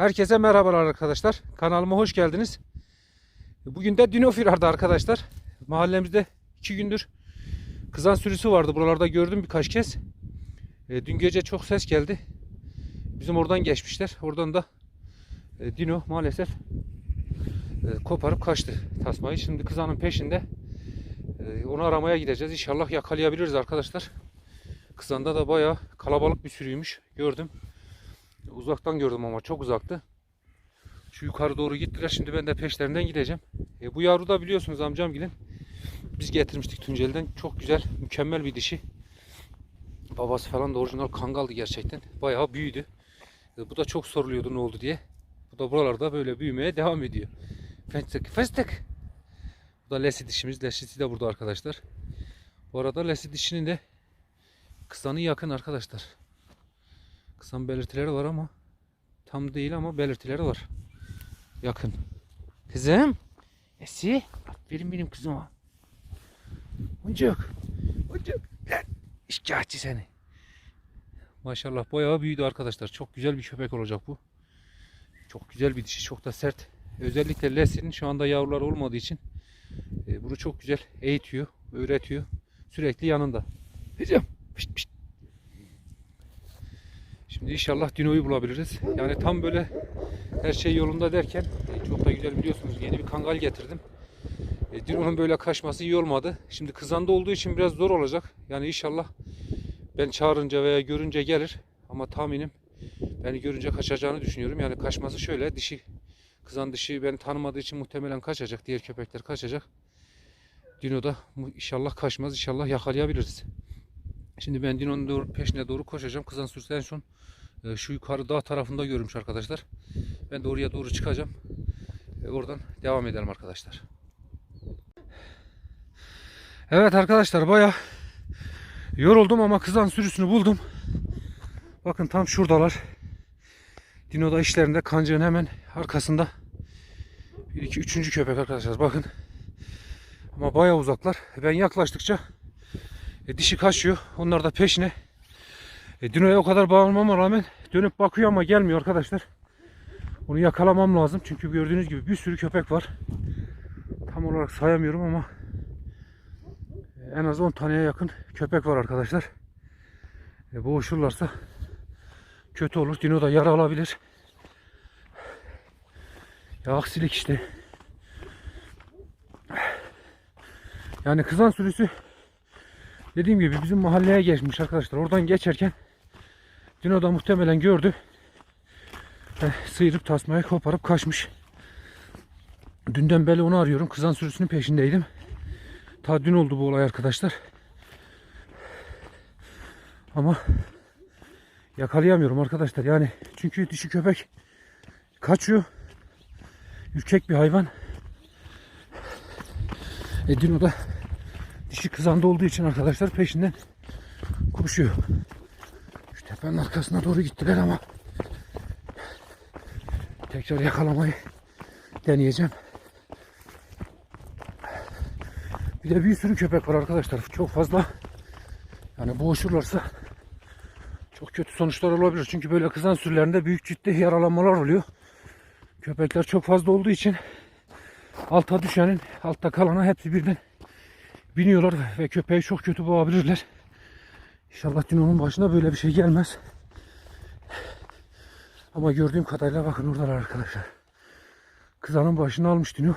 Herkese merhabalar arkadaşlar. Kanalıma hoş geldiniz. Bugün de dino firarda arkadaşlar. Mahallemizde iki gündür kızan sürüsü vardı. Buralarda gördüm birkaç kez. E, dün gece çok ses geldi. Bizim oradan geçmişler. Oradan da e, dino maalesef e, koparıp kaçtı tasmayı. Şimdi kızanın peşinde. E, onu aramaya gideceğiz. İnşallah yakalayabiliriz arkadaşlar. Kızanda da bayağı kalabalık bir sürüymüş. Gördüm. Uzaktan gördüm ama çok uzaktı. Şu yukarı doğru gittiler. Şimdi ben de peşlerinden gideceğim. E, bu yavru da biliyorsunuz amcam gidin. Biz getirmiştik Tunceli'den. Çok güzel, mükemmel bir dişi. Babası falan da orijinal kangaldı gerçekten. Bayağı büyüdü. E, bu da çok soruluyordu ne oldu diye. Bu da buralarda böyle büyümeye devam ediyor. Fıstık, fıstık. Bu da lesi dişimiz. Lesisi de burada arkadaşlar. Bu arada lesi dişinin de kısanı yakın arkadaşlar. Kısan belirtileri var ama tam değil ama belirtileri var. Yakın. Kızım. Esi. Aferin benim kızıma. Uncuk. Uncuk. Lan. İşkahçı seni. Maşallah bayağı büyüdü arkadaşlar. Çok güzel bir köpek olacak bu. Çok güzel bir dişi. Çok da sert. Özellikle Leslie'nin şu anda yavruları olmadığı için e, bunu çok güzel eğitiyor, öğretiyor. Sürekli yanında. Kızım. Pişt pişt. Şimdi inşallah Dino'yu bulabiliriz. Yani tam böyle her şey yolunda derken e, çok da güzel biliyorsunuz yeni bir kangal getirdim. E, Dino'nun böyle kaçması iyi olmadı. Şimdi kızanda olduğu için biraz zor olacak. Yani inşallah ben çağırınca veya görünce gelir. Ama tahminim beni görünce kaçacağını düşünüyorum. Yani kaçması şöyle dişi kızan dişi beni tanımadığı için muhtemelen kaçacak. Diğer köpekler kaçacak. Dino da inşallah kaçmaz. İnşallah yakalayabiliriz. Şimdi ben Dino'nun doğru, peşine doğru koşacağım. Kızan sürüsü en son e, şu yukarı dağ tarafında görmüş arkadaşlar. Ben de oraya doğru çıkacağım. E, oradan devam edelim arkadaşlar. Evet arkadaşlar baya yoruldum ama kızan sürüsünü buldum. Bakın tam şuradalar. Dino da işlerinde kancığın hemen arkasında. Bir iki üçüncü köpek arkadaşlar bakın. Ama baya uzaklar. Ben yaklaştıkça e, dişi kaçıyor. Onlar da peşine. E, Dino'ya o kadar bağlamama rağmen dönüp bakıyor ama gelmiyor arkadaşlar. Onu yakalamam lazım. Çünkü gördüğünüz gibi bir sürü köpek var. Tam olarak sayamıyorum ama en az 10 taneye yakın köpek var arkadaşlar. E, boğuşurlarsa kötü olur. Dino da yara alabilir. Ya aksilik işte. Yani kızan sürüsü Dediğim gibi bizim mahalleye geçmiş arkadaşlar. Oradan geçerken Dino da muhtemelen gördü. Ve sıyırıp tasmayı koparıp kaçmış. Dünden beri onu arıyorum. Kızan sürüsünün peşindeydim. Ta dün oldu bu olay arkadaşlar. Ama yakalayamıyorum arkadaşlar. Yani çünkü dişi köpek kaçıyor. Ürkek bir hayvan. E Dino da Dişi kızanda olduğu için arkadaşlar peşinden koşuyor. Şu tepenin arkasına doğru gittiler ama tekrar yakalamayı deneyeceğim. Bir de bir sürü köpek var arkadaşlar. Çok fazla yani boğuşurlarsa çok kötü sonuçlar olabilir. Çünkü böyle kızan sürülerinde büyük ciddi yaralanmalar oluyor. Köpekler çok fazla olduğu için alta düşenin altta kalana hepsi birden biniyorlar ve köpeği çok kötü boğabilirler. İnşallah Dino'nun başına böyle bir şey gelmez. Ama gördüğüm kadarıyla bakın oradalar arkadaşlar. Kızanın başını almış Dino.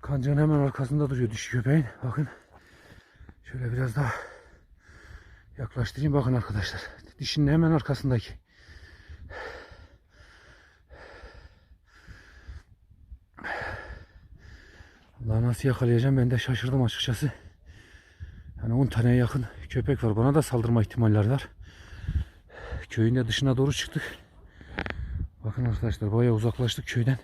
Kancağın hemen arkasında duruyor dişi köpeğin. Bakın. Şöyle biraz daha yaklaştırayım. Bakın arkadaşlar. Dişinin hemen arkasındaki. Nasıl yakalayacağım ben de şaşırdım açıkçası. Yani 10 taneye yakın köpek var. Bana da saldırma ihtimalleri var. Köyün de dışına doğru çıktık. Bakın arkadaşlar bayağı uzaklaştık köyden.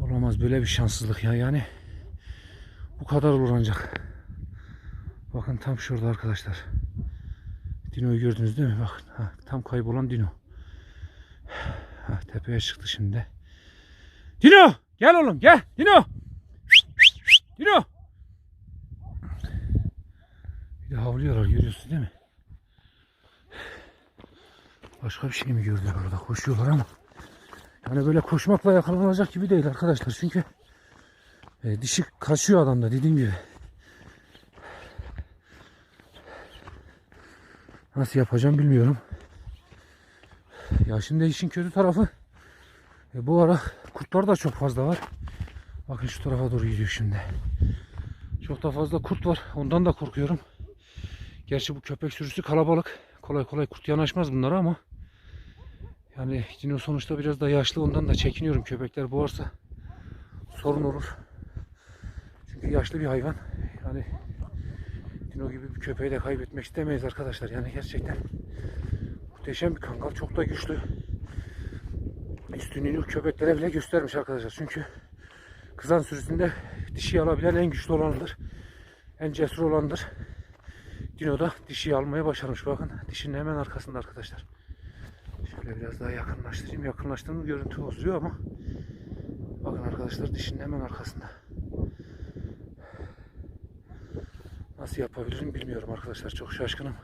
Olamaz böyle bir şanssızlık ya yani. Bu kadar olur ancak. Bakın tam şurada arkadaşlar. Dino'yu gördünüz değil mi? Bakın ha, tam kaybolan Dino. Ha, tepeye çıktı şimdi. Dino! Gel oğlum gel. Dino! Dino! Bir de havlıyorlar görüyorsun değil mi? Başka bir şey mi gördüler orada? Koşuyorlar ama. Yani böyle koşmakla yakalanacak gibi değil arkadaşlar. Çünkü e, dişi kaçıyor adamda dediğim gibi. Nasıl yapacağım bilmiyorum. Ya şimdi işin kötü tarafı e, bu ara kurtlar da çok fazla var. Bakın şu tarafa doğru gidiyor şimdi. Çok da fazla kurt var. Ondan da korkuyorum. Gerçi bu köpek sürüsü kalabalık. Kolay kolay kurt yanaşmaz bunlara ama yani Dino sonuçta biraz da yaşlı ondan da çekiniyorum. Köpekler boğarsa sorun olur. Çünkü yaşlı bir hayvan. Yani Dino gibi bir köpeği de kaybetmek istemeyiz arkadaşlar. Yani gerçekten muhteşem bir kangal. Çok da güçlü. Üstünlüğünü köpeklere bile göstermiş arkadaşlar. Çünkü kızan sürüsünde dişi alabilen en güçlü olanıdır. En cesur olandır. Dino da dişiyi almaya başarmış. Bakın dişinin hemen arkasında arkadaşlar. Şöyle biraz daha yakınlaştırayım. Yakınlaştığım görüntü bozuyor ama bakın arkadaşlar dişinin hemen arkasında. Nasıl yapabilirim bilmiyorum arkadaşlar. Çok şaşkınım.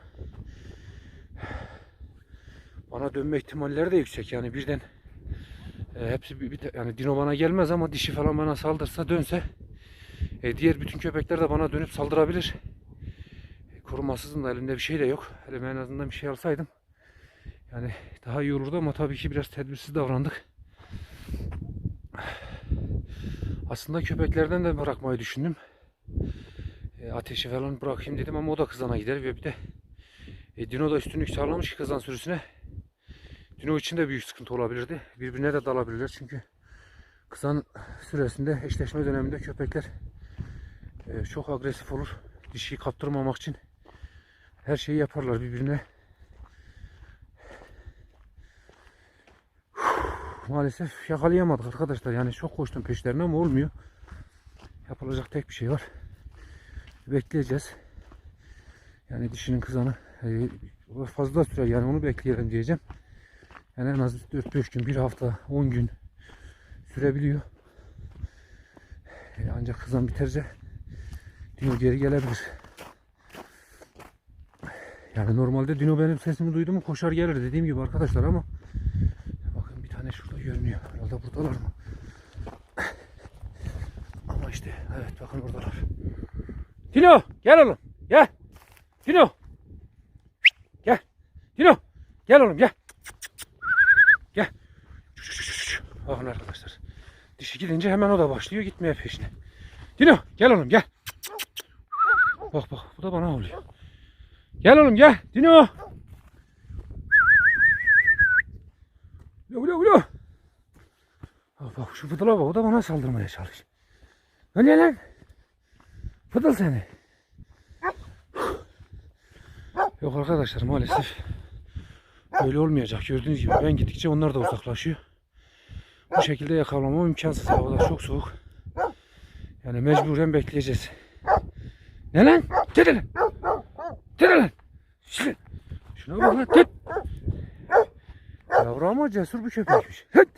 Bana dönme ihtimalleri de yüksek. Yani birden e, hepsi bir, bir- yani dino bana gelmez ama dişi falan bana saldırsa dönse e, diğer bütün köpekler de bana dönüp saldırabilir. E, korumasızım da elimde bir şey de yok. Elime en azından bir şey alsaydım. Yani daha iyi olurdu ama tabii ki biraz tedbirsiz davrandık. Aslında köpeklerden de bırakmayı düşündüm. E, ateşi falan bırakayım dedim ama o da kızana gider ve bir de e, Dino da üstünlük sağlamış ki kızan sürüsüne. Dino için de büyük sıkıntı olabilirdi. Birbirine de dalabilirler çünkü kızan süresinde eşleşme döneminde köpekler e, çok agresif olur. Dişiyi kaptırmamak için her şeyi yaparlar birbirine. Maalesef yakalayamadık arkadaşlar. Yani çok koştum peşlerine ama olmuyor. Yapılacak tek bir şey var. Bekleyeceğiz. Yani dişinin kızanı e, fazla sürer yani onu bekleyelim diyeceğim. Yani en az 4-5 gün, bir hafta, 10 gün sürebiliyor. E, ancak kızan biterse Dino geri gelebilir. Yani normalde Dino benim sesimi duydu mu koşar gelir dediğim gibi arkadaşlar ama bakın bir tane şurada görünüyor. Herhalde buradalar mı? Ama işte evet bakın oradalar. Dino gel oğlum gel. Dino. Gel. Dino. Gel oğlum gel. Bakın arkadaşlar. Dişi gidince hemen o da başlıyor gitmeye peşine. Dino gel oğlum gel. Bak bak bu da bana oluyor. Gel oğlum gel. Dino. Ulu ulu ulu. Bak bak şu fıdıla bak o da bana saldırmaya çalışıyor. Öyle lan. Fıdıl seni. Yok arkadaşlar maalesef öyle olmayacak. Gördüğünüz gibi ben gittikçe onlar da uzaklaşıyor. Bu şekilde yakalamam imkansız. Havalar çok soğuk. Yani mecburen bekleyeceğiz. Ne lan? Dede lan. Dede lan. Şuna, bak lan. Tıt. Yavru ama cesur bir köpekmiş. Hıt.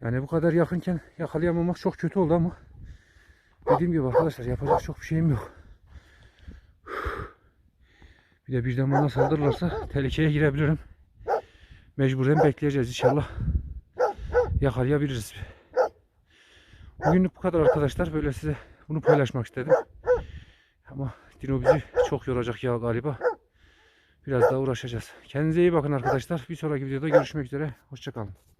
Yani bu kadar yakınken yakalayamamak çok kötü oldu ama dediğim gibi arkadaşlar yapacak çok bir şeyim yok. Bir de birden bana saldırırlarsa tehlikeye girebilirim. Mecburen bekleyeceğiz inşallah. Yakalayabiliriz. Bugünlük bu kadar arkadaşlar. Böyle size bunu paylaşmak istedim. Ama Dino bizi çok yoracak ya galiba. Biraz daha uğraşacağız. Kendinize iyi bakın arkadaşlar. Bir sonraki videoda görüşmek üzere. Hoşçakalın.